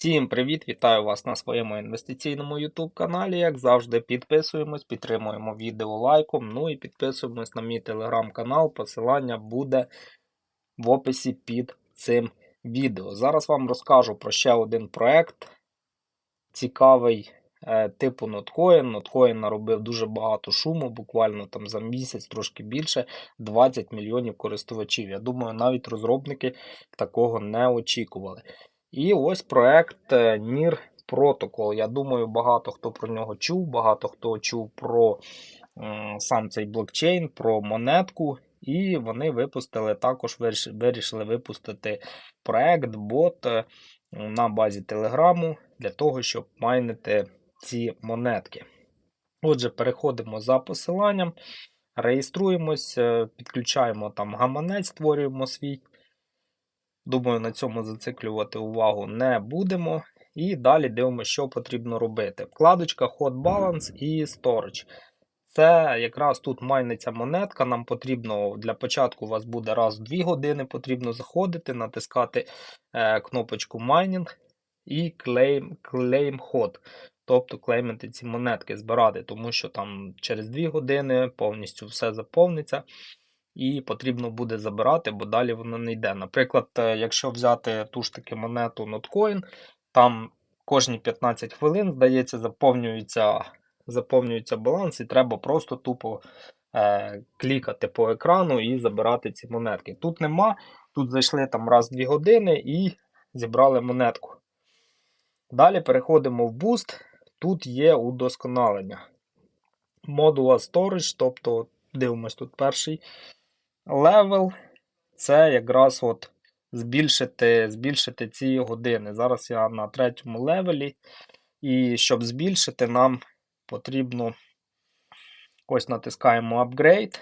Всім привіт! Вітаю вас на своєму інвестиційному YouTube каналі. Як завжди, підписуємось, підтримуємо відео лайком. Ну і підписуємось на мій телеграм-канал. Посилання буде в описі під цим відео. Зараз вам розкажу про ще один проект цікавий е, типу Notcoin. Notcoin наробив дуже багато шуму, буквально там за місяць, трошки більше 20 мільйонів користувачів. Я думаю, навіть розробники такого не очікували. І ось проект е, NIR Protocol. Я думаю, багато хто про нього чув, багато хто чув про сам цей блокчейн, про монетку. І вони випустили також вирішили випустити проект бот е, на базі Телеграму для того, щоб майнити ці монетки. Отже, переходимо за посиланням, реєструємось, е, підключаємо там гаманець, створюємо свій. Думаю, на цьому зациклювати увагу не будемо. І далі дивимося, що потрібно робити. Вкладочка Hot Balance і Storage. Це якраз тут майниться монетка. Нам потрібно для початку у вас буде раз в 2 години потрібно заходити, натискати е, кнопочку Mining і Claim, claim Hot. Тобто клеймити ці монетки, збирати, тому що там через 2 години повністю все заповниться і потрібно буде забирати, бо далі воно не йде. Наприклад, е, якщо взяти ту ж таки монету Notcoin, там кожні 15 хвилин, здається, заповнюється, заповнюється баланс, і треба просто тупо е, клікати по екрану і забирати ці монетки. Тут нема, тут зайшли там раз в 2 години і зібрали монетку. Далі переходимо в Boost. Тут є удосконалення. Модула Storage, тобто дивимось тут перший левел це якраз от збільшити, збільшити ці години. Зараз я на третьому левелі, і щоб збільшити, нам потрібно ось натискаємо Upgrade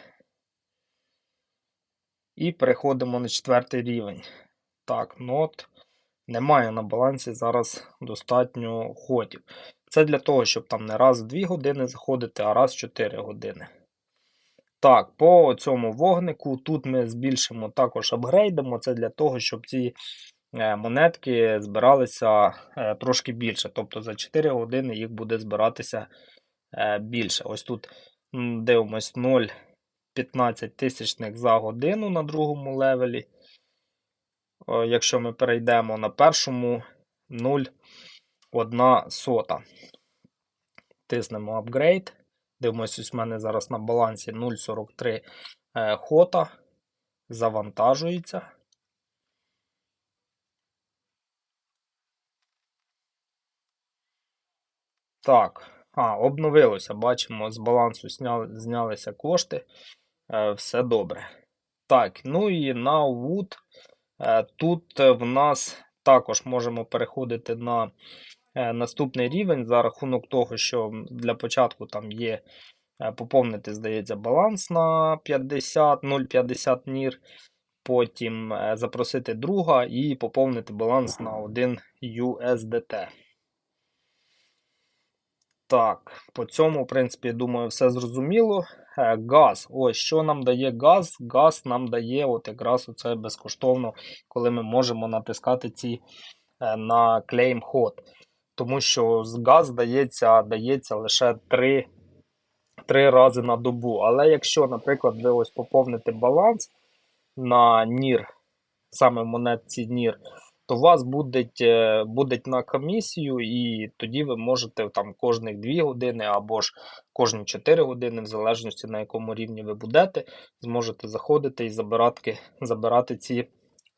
і переходимо на четвертий рівень. Так, ну от немає на балансі зараз достатньо ходів. Це для того, щоб там не раз в 2 години заходити, а раз в 4 години. Так, по цьому вогнику тут ми збільшимо також апгрейдимо. Це для того, щоб ці е, монетки збиралися е, трошки більше. Тобто за 4 години їх буде збиратися е, більше. Ось тут дивимось 0,15 тисячних за годину на другому левелі. Якщо ми перейдемо на першому 0,1 сота. Тиснемо апгрейд. Дивимось, ось в мене зараз на балансі 0,43 е, хота. Завантажується. Так, а, обновилося. Бачимо, з балансу зняли, знялися кошти. Е, все добре. Так, ну і на Wood. Е, тут в нас також можемо переходити на наступний рівень за рахунок того, що для початку там є е, поповнити, здається, баланс на 50, 0,50 нір. Потім е, запросити друга і поповнити баланс на 1 USDT. Так, по цьому, в принципі, думаю, все зрозуміло. Е, Газ. Ось що нам дає газ? Газ нам дає от якраз оце безкоштовно, коли ми можемо натискати ці е, на Hot. Тому що газ дається, дається лише 3, 3 рази на добу. Але якщо, наприклад, ви ось поповните баланс на NIR, саме в монетці NIR, то у вас будуть, е, будуть на комісію, і тоді ви можете там кожні 2 години або ж кожні 4 години, в залежності на якому рівні ви будете, зможете заходити і забирати, забирати ці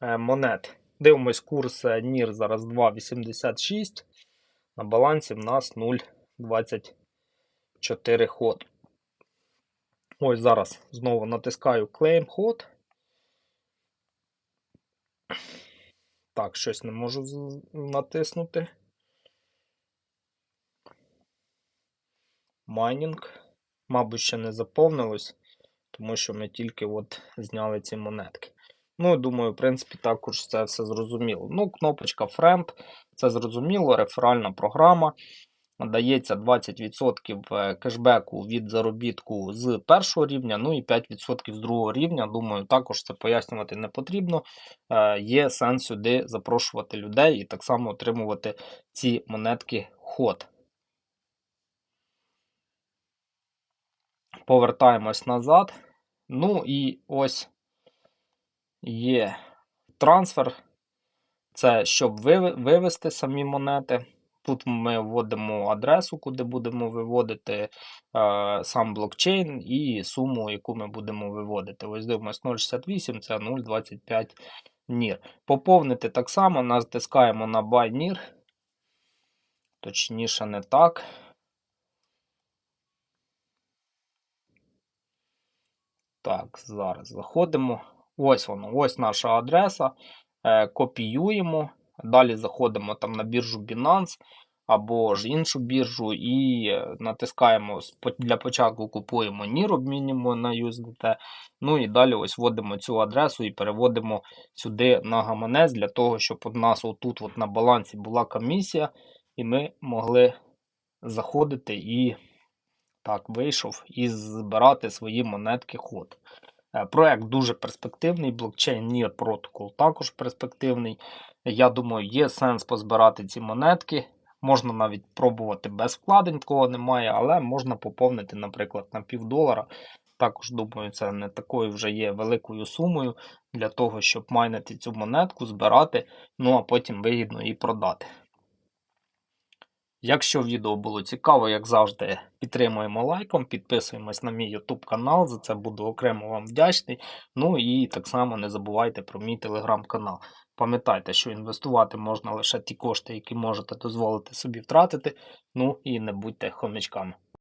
е, монети. Дивимось, курс е, NIR зараз 2,86. На балансі в нас 0,24 ход. Ось зараз знову натискаю Claim Hot. Так, щось не можу натиснути. Майнінг. Мабуть, ще не заповнилось, тому що ми тільки от зняли ці монетки. Ну, думаю, в принципі, також це все зрозуміло. Ну, кнопочка Friend, це зрозуміло, реферальна програма. дається 20% е, кешбеку від заробітку з першого рівня, ну і 5% з другого рівня. Думаю, також це пояснювати не потрібно. Е, Є сенс сюди запрошувати людей і так само отримувати ці монетки ход. Повертаємось назад. Ну і ось є трансфер. Це щоб вивести самі монети. Тут ми вводимо адресу, куди будемо виводити е, сам блокчейн і суму, яку ми будемо виводити. Ось дивимось 0,68, це 0,25 NIR. Поповнити так само, натискаємо на Buy NIR. Точніше, не так. Так, зараз заходимо. Ось воно, ось наша адреса. Е, копіюємо. Далі заходимо там на біржу Binance або ж іншу біржу і е, натискаємо для початку купуємо NIR, обмінюємо на USDT. Ну і далі ось вводимо цю адресу і переводимо сюди на гаманець для того, щоб у нас отут от на балансі була комісія, і ми могли заходити і так, вийшов і збирати свої монетки ход. Е, Проект дуже перспективний, блокчейн NIR Protocol також перспективний. Я думаю, є сенс позбирати ці монетки. Можна навіть пробувати без вкладень, такого немає, але можна поповнити, наприклад, на півдолара. Також, думаю, це не такою вже є великою сумою для того, щоб майнити цю монетку, збирати, ну а потім вигідно її продати. Якщо відео було цікаво, як завжди, підтримуємо лайком, підписуємось на мій YouTube канал, за це буду окремо вам вдячний. Ну і так само не забувайте про мій телеграм-канал. Пам'ятайте, що інвестувати можна лише ті кошти, які можете дозволити собі втратити. Ну і не будьте хомячками.